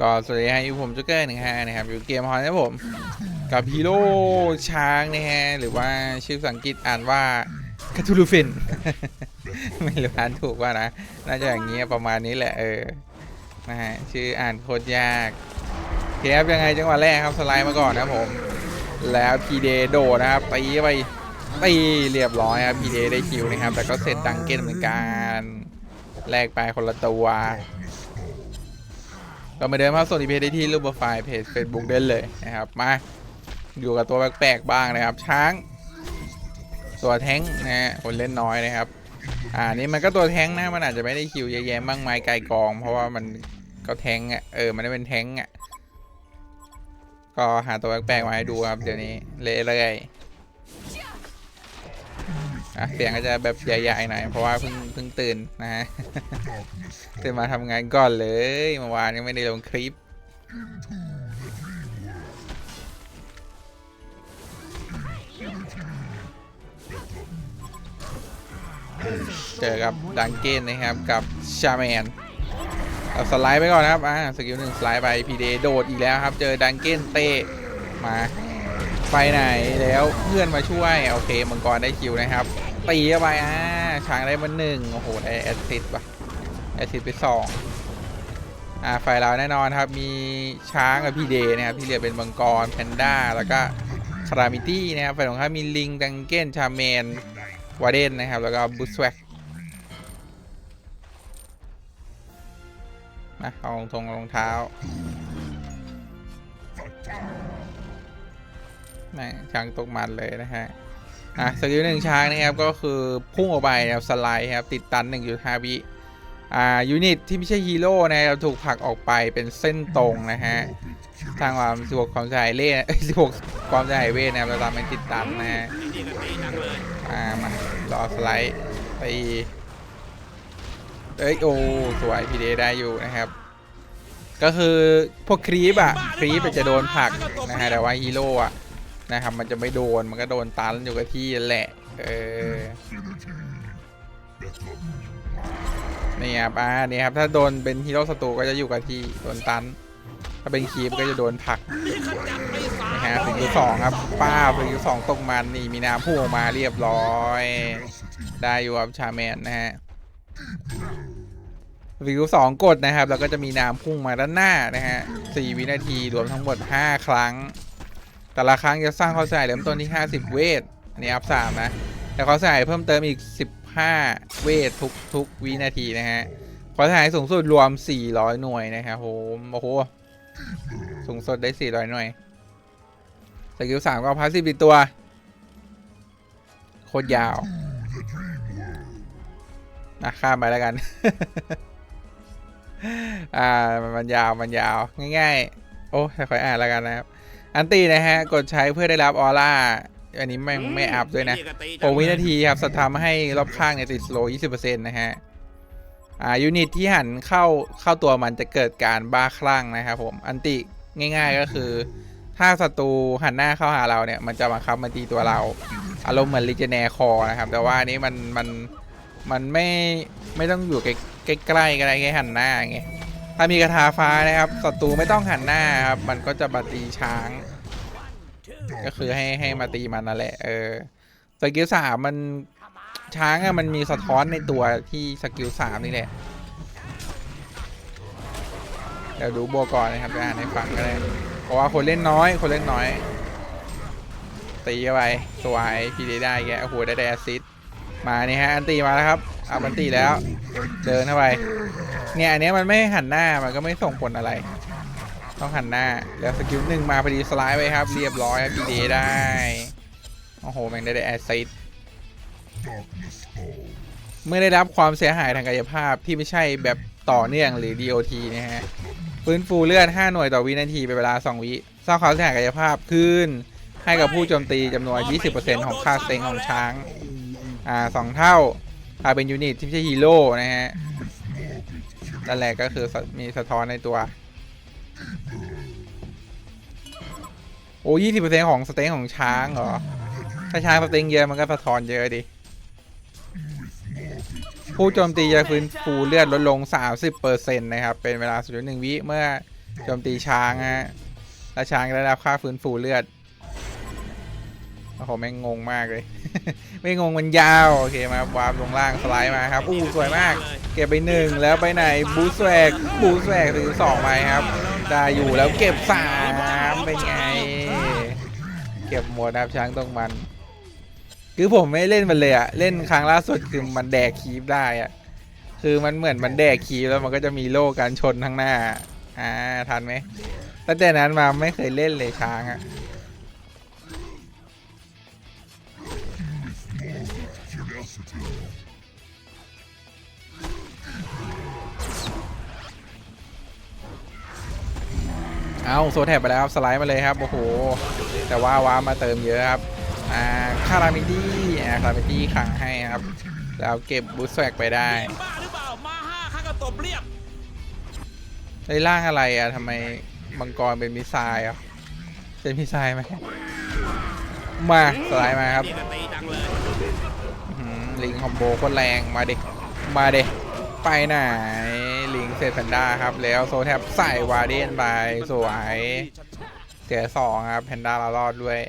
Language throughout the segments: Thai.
ก็สวัสดีให้ผมจุกเกอร์หนึ่งฮะนะครับ อยู่เกมฮอนนะผม กับฮีโร่ช้างนะฮะ หรือว่าชื่อภาษาอังกฤษอ่านว่าคาทูลูฟิน ไม่รู้อ่านถูกว่านะ น่าจะอย่างนี้ประมาณนี้แหละเออ นะฮะ ชื่ออ่านโคตรยากเคครับยังไงจังหวะแรกครับ สไลด์มาก่อนนะผม แล้วพีเดโดนะครับตีไปตีเรียบร้อยครับพีเดได้คิวนะครับ แต่ก็เสร็จดังเก้นเหมือนกันแลกไปคนละตัว ก็มาเดินมาส่วนอีเพจได้ที่รูปโปรไฟล์เพจ Facebook ได้เลยนะครับ มาอยู่กับตัวแปลกๆบ้างนะครับ ช้าง ตัวแท้งนะฮะคนเล่นน้อยนะครับ อ่านี่มันก็ตัวแท้งนะมันอาจจะไม่ได้คิวเยอะแยะมากมายไกลกอง เพราะว่ามันก็แท้งอะเออมันได้เป็นแท้งอะก็หาตัวแปลกๆมาให้ดูครับเดี๋ยวนี้เละๆ อะเสียงก็จะแบบใหญ่ๆหน่อยเพราะว่าเพิ่งเพิ่งตื่นนะฮะตื่นมาทำงานก่อนเลยเมื่อวานยังไม่ได้ลงคลิปเจอกับดังเก้นนะครับกับชาแมนเอาสไลด์ไปก่อนนะครับอ่าสกิลหนึ่งสไลด์ไปพีเดโดดอีกแล้วครับ เจอดังเก้นเตะมาไปไหนแล้วเพื่อนมาช่วย โอเคมังกรได้คิวนะครับ ตีเข้าไปอ่าช้างได้มาหนึ่งโอ้โหได้แอสซิสต์ป่ะแอสซิสต์ไปสองอ่าฝ่ายเราแน่นอนครับ มีช้างกับพี่เดย์นะครับที่เหลือเป็นมังกรแพนด้าแล้วก็คารามิตี้นะครับฝ่ายของข้ามีลิงดังเก้นชาแมนวาเดนนะครับ แล้วก็บูสแวกนะเอารองทงรองเท้าแม่ช้างตกมันเลยนะฮะ อะสกิลหนึ่งช้างนะครับก็คือพุ่งออกไปนะครับสไลด์ครับติดตัน 1.5 วิอ่ายูนิตที่ไม่ใช่ฮีโร่นะครับถูกผลักออกไปเป็นเส้นตรงนะฮะทางความสะดวกความสายเล่สะดวกความสายเวทนะครับเราทำเป็นติดตันนะฮะอ่ามารอสไลด์ไปเอ้ยโอ้สวยพีเดได้อยู่นะครับ ก็คือพวกครีปอะครีปจะโดนผลักนะฮะแต่ว่าฮีโร่อะ นะครับ มันจะไม่โดนมันก็โดนตันอยู่กับที่แหละ เออนี่ครับอ่านี่ครับ ถ้าโดนเป็นฮีโร่ศัตรูก็จะอยู่กับที่โดนตัน ถ้าเป็นครีปก็จะโดนผลักนะฮะถึงที่สองครับ ป้าถึงที่สองตกมันนี่มีน้ำพุ่งออกมาเรียบร้อย ได้อยู่ครับชาแมนนะฮะวิวสองกดนะครับ แล้วก็จะมีน้ำพุ่งมาด้านหน้านะฮะสี่วินาทีรวมทั้งหมด 5 ครั้ง แต่ละครั้งจะสร้างข้อสายเริ่มต้นที่ 50 เวท อันนี้อัพสามนะ แต่ข้อสายเพิ่มเติมอีก 15 เวททุกทุกวินาทีนะฮะข้อสายสูงสุดรวม 400 หน่วยนะครับโหโอ้โห สูงสุดได้ 400 หน่วย สกิลสามก็พาสซีฟตัว โคตรยาวนะข้ามไปแล้วกัน อ่า มันยาว มันยาว ง่าย ๆ โอ้ค่อยๆอ่านแล้วกันนะครับ อันตีนะฮะ กดใช้เพื่อได้รับออร่า อันนี้ไม่ไม่อัพด้วยนะ6วินาทีครับสทำให้รอบข้างเนี่ยติดสโลว์20%นะฮะ อ่า ยูนิตที่หันเข้าเข้าตัวมันจะเกิดการบ้าคลั่งนะครับผม อันติง่ายๆก็คือ ถ้าศัตรูหันหน้าเข้าหาเราเนี่ย มันจะบังคับมาตีตัวเรา อารมณ์เหมือนลิเจเนคอนะครับ แต่ว่าอันนี้มันมันมันไม่ไม่ต้องอยู่ใกล้ใกล้ๆก็ได้แค่หันหน้าไง ถ้ามีกระทาฟ้านะครับศัตรูไม่ต้องหันหน้าครับมันก็จะมาตีช้าง ก็คือให้ให้มาตีมันนั่นแหละเออสกิลสามมันช้างอะมันมีสะท้อนในตัวที่สกิลสามนี่แหละเดี๋ยวดูโบวก่อนนะครับจะอ่านให้ฟังก็ได้เพราะว่าคนเล่นน้อย คนเล่นน้อยตีเข้าไปสวายพีดีได้แกโอ้โหได้ได้แอซิสต์มานี่ฮะอันตีมาแล้วครับ เอามันตีแล้ว เดินเข้าไป เนี่ยอันเนี้ยมันไม่หันหน้ามันก็ไม่ส่งผลอะไร ต้องหันหน้า แล้วสกิลหนึ่งมาพอดีสไลด์ไปครับ เรียบร้อยพีดีได้ โอ้โห แม่งได้ได้แอสซิสต์เมื่อได้รับความเสียหายทางกายภาพที่ไม่ใช่แบบต่อเนื่องหรือ DOT นะฮะฟื้นฟูเลือด 5 หน่วยต่อวินาทีเป็นเวลา 2 วิสร้างความเสียหายกายภาพขึ้น ให้กับผู้โจมตีจำนวน 20%ของค่าสเต็งของช้าง อ่าสองเท่า ถ้าเป็นยูนิตที่ไม่ใช่ฮีโร่นะฮะนั่นแหละก็คือมีสะท้อนในตัว โอ้ยี่สิบเปอร์เซ็นของสเต็งของช้างเหรอ ถ้าช้างสเต็งเยอะมันก็สะท้อนเยอะดิผู้โจมตีจะฟื้นฟูเลือดลดลง 30%นะครับ เป็นเวลา0.1วิเมื่อโจมตีช้างฮะแล้วช้างได้รับค่าฟื้นฟูเลือดโอ้โหแม่งงงมากเลย ไม่งงมันยาว โอเคมาวาร์ปลงล่างสไลด์มาครับ อู้สวยมาก เก็บไปหนึ่งแล้วไปไหนบูสแวกบูสแวกถือสองไปครับ ได้อยู่แล้วเก็บสามเป็นไง เก็บหมดนะครับช้างตรงมัน คือผมไม่เล่นมันเลยอะเล่นครั้งล่าสุดคือมันแดกคีบได้อะคือมันเหมือนมันแดกคีบแล้วมันก็จะมีโล่การชนข้างหน้า อ่าทันไหมตั้งแต่นั้นมาไม่เคยเล่นเลยช้างอะ เอาโซแทบไปแล้วครับสไลด์มาเลยครับโอ้โหแต่ว่าว้ามาเติมเยอะครับอ่าคารามิดี้อ่าคารามิดี้ขังให้ครับแล้วเก็บบูสแวกไปได้บ้าหรือเปล่ามาห้าข้าก็ตบเรียบไอ้ร่างอะไรอะทำไมมังกรเป็นมิไซล์อะเป็นมิไซล์ไหมมาสไลด์มาครับลิงคอมโบโคตรแรงมาเด็กมาเด็กไปไหน เซตแพนด้าครับ แล้วโซแทบใส่วาเดนไปสวยเสียสองครับแพนด้าเรารอดด้วย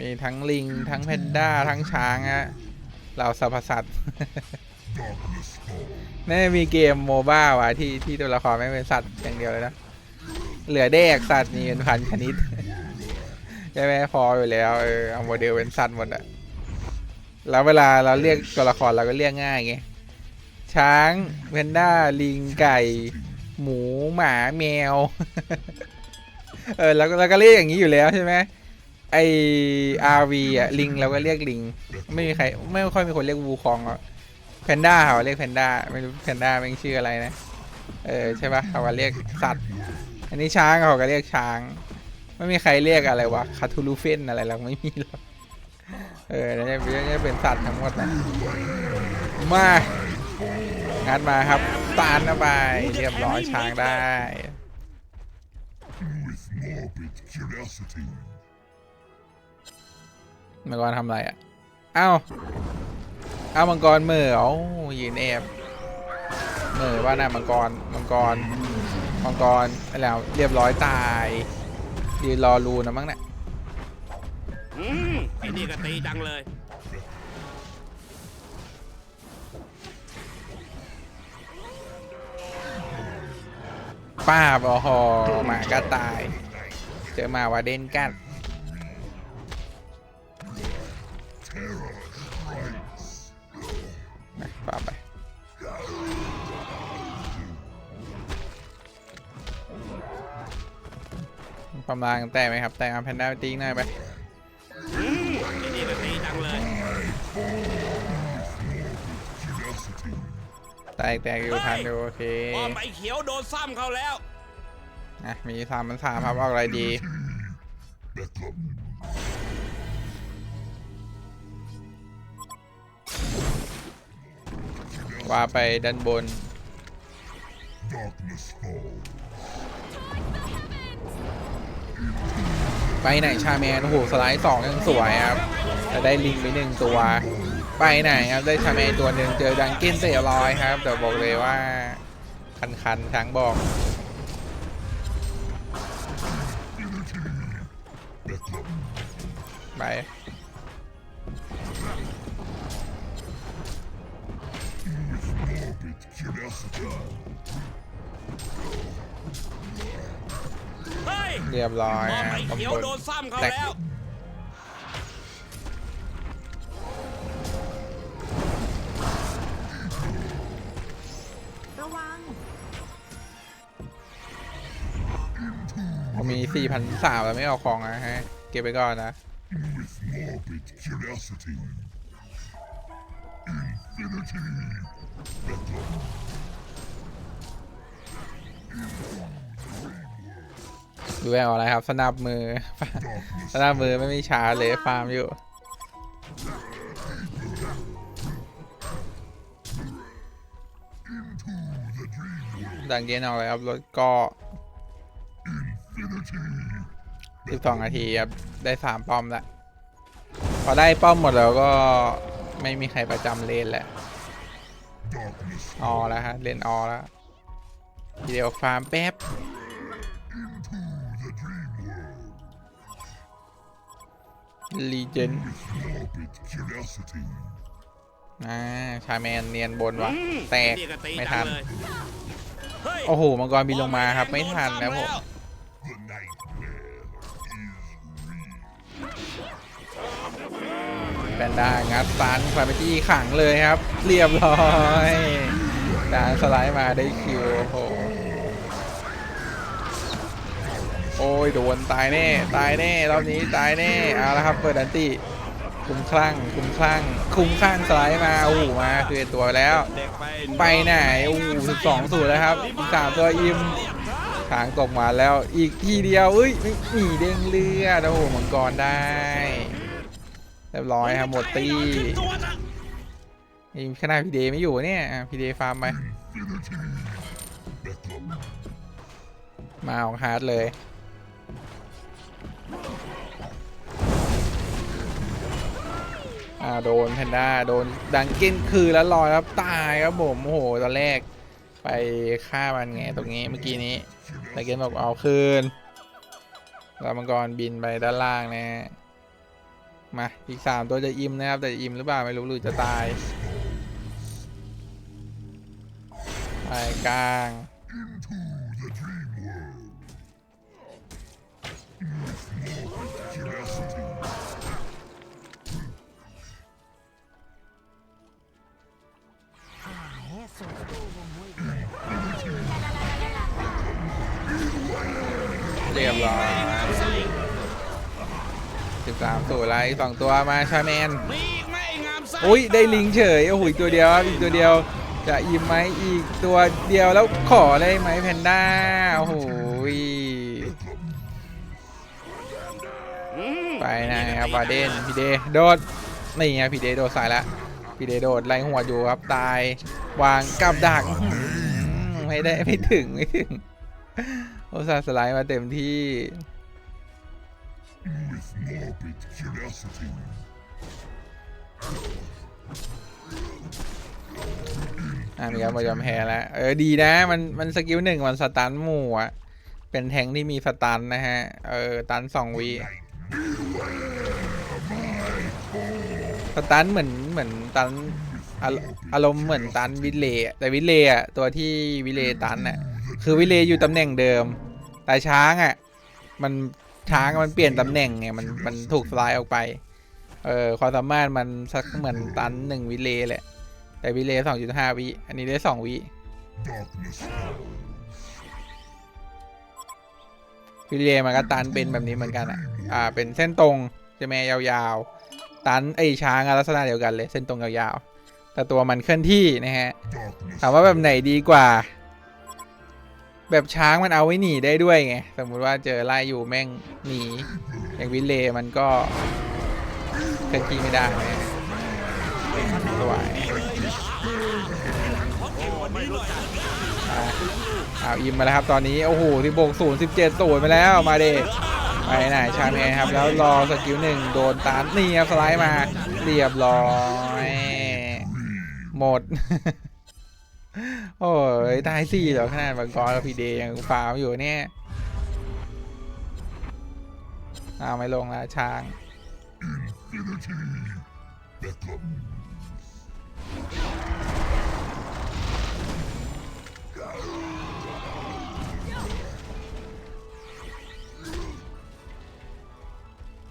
มีทั้งลิง ทั้งแพนด้า ทั้งช้างฮะเราสรรพสัตว์น่มีเกมโมบ้าวะที่ที่ตัวละครไม่เป็นสัตว์อย่างเดียวเลยนะ เหลือแดกสัตว์มีเป็นพันชนิดใช่ไหมพออยู่แล้วเออเอาโมเดลเป็นสัตว์หมดอะ แล้วเวลาเราเรียกตัวละครเราก็เรียกง่ายไง ช้างแพนด้า ลิง ไก่ หมู หมา แมว เออแล้วก็แล้วก็เรียกอย่างนี้อยู่แล้วใช่ไหมไออาร์วีอะลิงเราก็เรียกลิง ไม่มีใคร ไม่ค่อยมีคนเรียกวูคองอะแพนด้าเขาเรียกแพนด้าไม่รู้แพนด้าเป็นชื่ออะไรนะ เออใช่ปะเขาก็เรียกสัตว์ อันนี้ช้างเขาก็เรียกช้าง ไม่มีใครเรียกอะไรวะคาทูลูเฟนอะไรเราไม่มีหรอก เออนี่จะเป็นสัตว์ทั้งหมดนะมางัดมาครับตานเข้าไปเรียบร้อยช้างได้ มังกรทำอะไรอะ เอ้า เอ้ามังกรเหมื่อเอ้ายืนแอบเหมื่อว่าน่ะมังกร มังกร มังกรแล้วเรียบร้อยตายยืนรอรูนะมั้งเนี่ย อืมไอ้นี่ก็ตีจังเลย ป้าบอ้โหมาก็ตาย เจอหมาวาเดนกัด Terror strikes. นะป้าไปความรางแต่ไหมครับ แต่เอาแพนด้าไปติ้งหน่อยไป กแตกอยู่ทันอยู่โอเคพอไปเขียวโดนซ้ำเขาแล้ว อะมีสามมันสามครับเอาอะไรดี Bedlam. ว่าไปด้านบน Darkness falls. ไปไหนชาแมนโอ้โหสไลด์สองยังสวยครับแต่ได้ลิงไปหนึ่งตัว ไปไหนครับ ได้ชาแมนตัวหนึ่งเจอดังเก้นเตะลอยครับ แต่บอกเลยว่า คันคันๆช้างบอก Bedlam. ไป Morbid curiosity. เฮ้ยเรียบร้อยพอนะไปข้างเขียวบนโดนซ้ำเขาแตก ผมมีสี่พันสามแล้วไม่เอาของนะฮะ เก็บไปก่อนนะ ดูแววอะไรครับ สนับมือ สนับมือไม่มีชาเลยฟาร์มอยู่ดังเกนเอาอะไรครับรถก็ สิบสองนาทีครับ ได้สามป้อมแล้วพอได้ป้อมหมดแล้วก็ไม่มีใครประจำเลนแหละ Darkness ออแล้วฮะเล่นออแล้วเดี๋ยวฟาร์มแป๊บ into the dream world ลีเจน with morbid curiosity. อ่าชาแมนเนียนบนวะอืมแตกนี่ก็ตีไม่จัทังนเลยเฮ้ยโอ้โห มังกรบินลงมาครับ ไม่ทันนะผม ด้างัดซันฟาร์มจี้ขังเลยครับ เรียบร้อยดานสไลด์มาได้คิวโอ้โอ้ยโดนตายแน่ตายแน่รอบนี้ตายแน่เอาละครับเปิดอันติคุ้มคลั่งคุ้มคลั่งคุ้มคลั่งสไลด์มาโอ้โหมาคือตัวแล้วไปไหนโอ้โหสิบสองสูตรแล้วครับสามตัวอิมทางตกมาแล้วอีกทีเดียวเอ้ยหนีเด้งเลือดโอ้โหมังกรได้ เรียบร้อยครับหมดตีนี่ขนาดพีเดไม่อยู่เนี่ยพีเดฟาร์มไปมาของฮาร์ดเลยอ่าโดนแพนด้าโดนดังกินคือแล้วลอยครับตายครับผมโอ้โหตอนแรกไปฆ่ามันไงตรงนี้เมื่อกี้นี้แต่เกมบอกเอาคืนแล้วมังกรบินไปด้านล่างนะฮะ มาอีกสามตัวจะอิ่มนะครับ แต่อิ่มหรือเปล่าไม่รู้หรือจะตายไปกลาง สิบสามสูไลท์สองตัวมาชาแมนมีอีกไหมไอ้งามไส้อุ้ยได้ลิงเฉยโอ้โหอีกตัวเดียวครับอีกตัวเดียว จะอิ่มไหมอีกตัวเดียวแล้วขอได้ไหมแพนด้าโอ้โหอืมไปนะครับวาเดนพี่เดโดดนี่ไงพี่เดโดดสายละพี่เดโดดไล่หัวอยู่ครับตายวางกับดักอื้อหือไม่ได้ไม่ถึงไม่ถึงโอซาห์สไลด์มาเต็มที่ With morbid curiosity. อ่ามีการยอมแพ้แล้ว เออดีนะ มันมันสกิลหนึ่งมันสตันหมู่อะเป็นแทงค์ที่มีสตันนะฮะ เออตันสองวิสตันเหมือนเหมือนตันอารอารมณ์เหมือนตันวิเลย์อะแต่วิเลย์อะตัวที่วิเลย์ตันอะคือวิเลย์อยู่ตำแหน่งเดิม แต่ช้างอะมัน ช้างมันเปลี่ยนตำแหน่งไงมันมันถูกสไลด์ออกไป เออความสามารถมันสักเหมือนตันหนึ่งวิเลยแหละ แต่วิเลยสองจุดห้าวิ อันนี้ได้สองวิวิเลยมันก็ตันเป็นแบบนี้เหมือนกันอะ อ่า เป็นเส้นตรงใช่ไหมยาวๆ ตันไอช้างลักษณะเดียวกันเลย เส้นตรงยาวๆ แต่ตัวมันเคลื่อนที่นะฮะ ถามว่าแบบไหนดีกว่า แบบช้างมันเอาไว้หนีได้ด้วยไง สมมุติว่าเจอไล่อยู่แม่งหนี อย่างวิเลมันก็เคลื่อนที่ไม่ได้สวายเอาอิมมาแล้วครับตอนนี้ โอ้โหที่โบกศูนย์สิบเจ็ดศูนย์ไปแล้วมาเดไปไหนชาแมครับ แล้วรอสกิลหนึ่งโดนตานนี่ครับสไลด์มาเรียบร้อย หมด โอ้ยตายสี่เหรอขนาดบังกรกับพีเดย์ยังฟาร์มอยู่เนี่ยเอาไม่ลงแล้วช้าง Infinity. Beckham.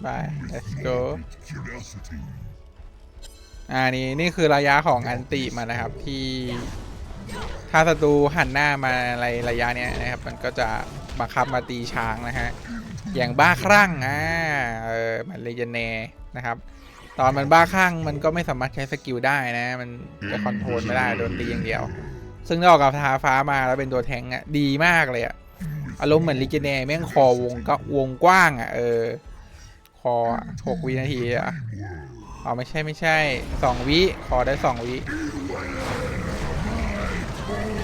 ไป let's go Morbid curiosity. อ่านี่ นี่คือระยะของอันติมันนะครับที่ ถ้าศัตรูหันหน้ามาในระยะเนี้ยนะครับ มันก็จะบังคับมาตีช้างนะฮะ อย่างบ้าคลั่งอ่าเออมันเลยจะแนนะครับ ตอนมันบ้าคลั่งมันก็ไม่สามารถใช้สกิลได้นะ มันจะคอนโทรลไม่ได้โดนตีอย่างเดียว ซึ่งถ้ออกกับทาฟ้ามาแล้วเป็นตัวแทงอะดีมากเลยอะ อารมณ์เหมือนลิเจเน่แม่งคอวงก็วงกว้างอะเออ คอหกวินาทีอะอ๋อไม่ใช่ไม่ใช่สองวิ คอได้สองวิ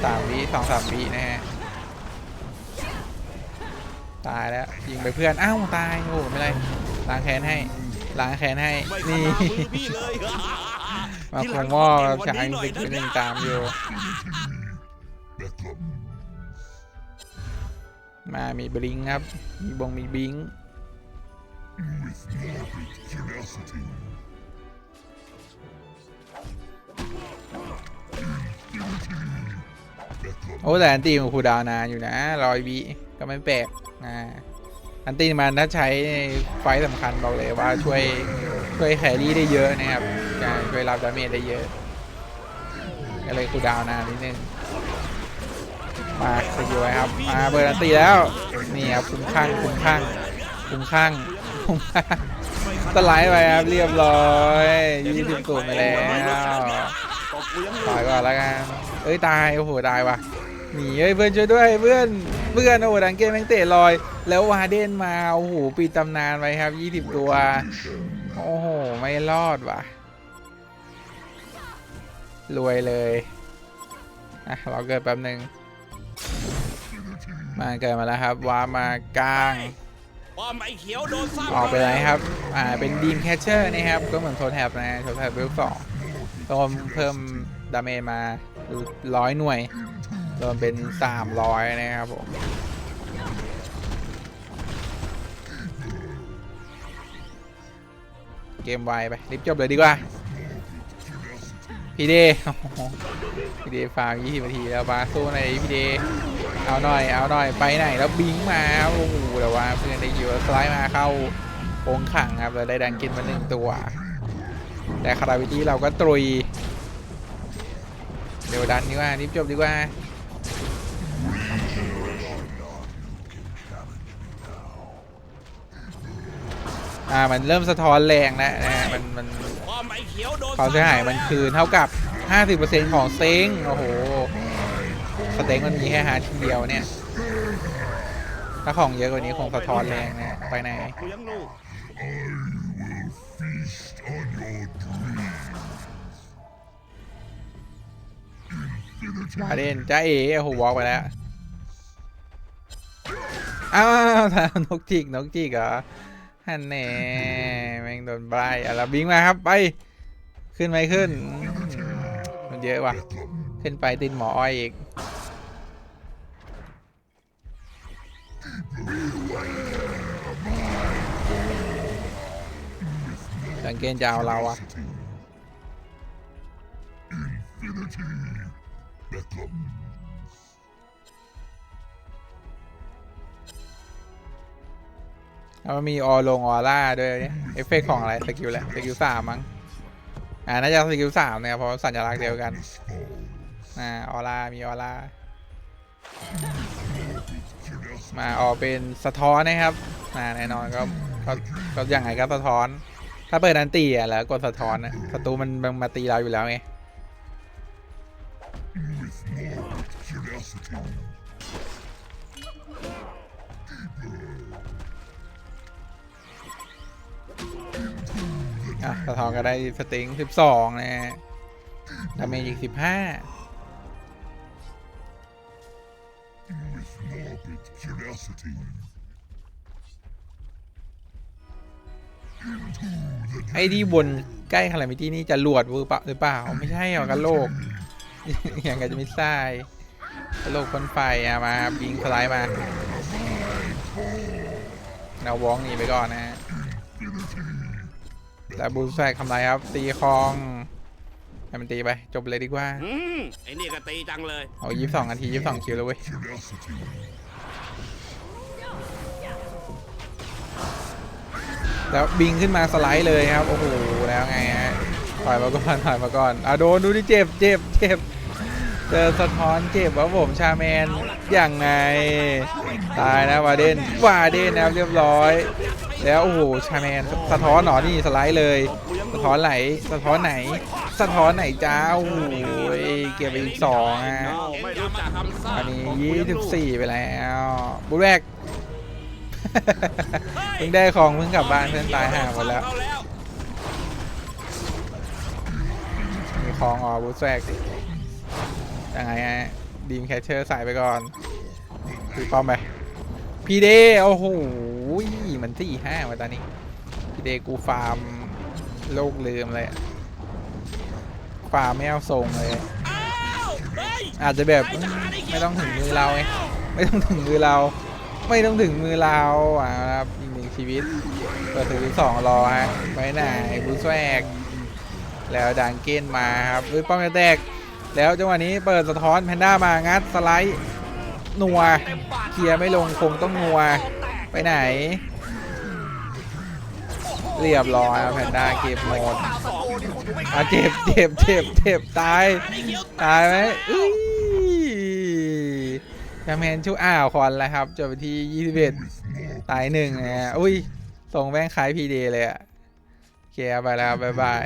สามวิสองสามวินะฮะ ตายแล้ว ยิงไปเพื่อน อ้าว ตาย โอ้ไม่เป็นไรล้างแค้นให้ล้างแค้นให้ นี่ มาคงงหม้อขอเก่ช้างกว่าเป็นหนึ่งตามอยู่มามีบลิงครับ มีบงมีบิง With morbid curiosity. Beckham. โอ้แต่อันตีของครูดาวนานอยู่นะรอยวิก็ไม่แปลกอ่าอันตีมันถ้าใช้ไฟสำคัญบอกเลยว่าช่วยช่วยแครี่ได้เยอะนะครับช่วยรับดาเมจได้เยอะก็เลยครูดาวนานนิดนึงมาสกิลไว้ครับมาเบอร์อันตีแล้วนี่ครับคุ้มข้างคุ้มข้างคุ้มข้างคุ้มข้างสไลด์ไปครับเรียบร้อยยี่สิบตัวไปแล้ว บอกกูยังต่อยก่อนล้วกันเอ้ยตายโอ้โหตายว่ะหนีเอ้ยเพื่อนช่วยด้วยเพื่อนเพื่อนโอ้โหดังเกมแม่งเตะลอย แล้ววาเดนมาโอ้โหปิดตำนานไปครับ 20 ตัวโอ้โหไม่รอดว่ะรวยเลยอะเราเกิดแป๊บหนึ่งมาเกิดมาแล้วครับว้ามากลางป้อมไอ้เขียวโดนซ้ำออกไปไหนครับ อ่า เป็นดีมแคชเชอร์นะครับ ก็เหมือนโทแท็บนะโทแท็บเวลสอง รวมเพิ่มดาเมจมาร้อยหน่วย รวมเป็น300นะครับผมเกมไวไปรีบจบเลยดีกว่าพี่เดพี่เดฟาร์ม20นาทีแล้วมาสู้หน่อยพี่เดเอาหน่อยเอาหน่อยไปไหนแล้วบิงมาโอ้โหแต่ว่าเพื่อนได้ยู่สไลด์มาเข้าโค้งขังครับแล้วได้ดังกินมาหนึ่งตัว แต่คาราวิตี้เราก็ตรุยเดี๋ยวดันดีกว่ารีบจบดีกว่าอ่ามันเริ่มสะท้อนแรงแล้วนะมันมันความเสียหายมันคือเท่ากับ 50%ของเต็งโอ้โหสเต็งมันมีแค่หาทีเดียวเนี่ย ถ้าของเยอะกว่านี้คงสะท้อนแรงนะ ไปไหน มาเด่นจ้าเอ๋โอ้โหวอล์กไปแล้วอ้าวทานกจิกนกจิกเหรอฮันแน่แม่งโดนใบอะแล้วบิงมาครับไป ขึ้นไหมขึ้น มันเยอะว่ะ ขึ้นไปตินหมออ้อยอีกสังเกตจะเอาเราอะ Beckham. แล้วมีออลงออร่าด้วยเนี่ยเอฟเฟกต์ของอะไรสกิลแหละสกิลสามมั้งอ่าน่าจะสกิลสามเนี่ยเพราะสัญลักษณ์เดียวกันอ่าออร่ามีออร่ามาออกเป็นสะท้อนนะครับอ่าแน่นอนก็ก็ก็ยังไงก็สะท้อน ถ้าเปิดอันตีอะแล้วกดสะท้อนอะศัตรูมันมันมาตีเราอยู่แล้วไง อะสะท้อนก็ได้สติงสิบสองนะฮะดาเมจอีกสิบห้าไอ้ที่บนใกล้คารามิตี้นี่จะหลวดหรือเปล่าหรือเปล่าไม่ใช่หรอกกันโลก อย่างกับจะไม่ใช่ โลกคนไฟอะมาบิงสไลด์มาแนววองหนีไปก่อนนะฮะแล้วบูสแฟกทำไรครับ ตีคองให้มันตีไป จบเลยดีกว่าอืมไอ้นี่ก็ตีจังเลย เอายี่สิบสองนาทียี่สิบสองคิวแล้วเว้ย Curiosity. แล้วบิงขึ้นมาสไลด์เลยครับ โอ้โห แล้วไงฮะถอยมาก่อนถอยมาก่อนอะโดนดูดิเจ็บเจ็บเจ็บ เจอสะท้อนเจ็บว่าผมชาแมนอย่างไง ตายนะวาเดนวาเดนนะครับเรียบร้อย แล้วโอ้โหชาแมนสะท้อนหนอนี่สไลด์เลย สะท้อนไหนสะท้อนไหน สะท้อนไหนจ้าโอ้โหเก็บไปอีกสองอะอันนี้ยี่สิบสี่ไปแล้วบูแรกเพิ่งได้ของเพิ่งกลับบ้านเพื่อนตายห่าหมดแล้วมีของอ๋อบูแรก ยังไงฮะดีมแคชเชอร์ใส่ไปก่อนตีป้อมไปพีเดโอ้โหมันที่ห้ามาตอนนี้พีเดกูฟาร์มโลกลืมเลยอะฝ่าไม่เอาทรงเลย อาจจะแบบไม่ต้องถึงมือเราไงไม่ต้องถึงมือเรา ไม่ต้องถึงมือเราอะครับอีกหนึ่งชีวิตเปิดถือสองรอฮะไว้ไหนบูสแวกแล้วดังเกนมาครับเฮ้ยป้อมจะแตก แล้วจังหวะนี้เปิดสะท้อนแพนด้ามางัดสไลด์นัวเคลียร์ไม่ลงคงต้องนัวไปไหน เรียบร้อยแพนด้าเก็บหมดอะเจ็บเจ็บเจ็บเจ็บตาย ตายไหมอุ้ยแชมเปญชูอ้าวคอนแล้วครับจบที่ 21 ตายหนึ่งนะฮะอุ้ย ส่งแม่งคล้ายพีเดเลยอะเคเอาไปแล้ว บ๊ายบาย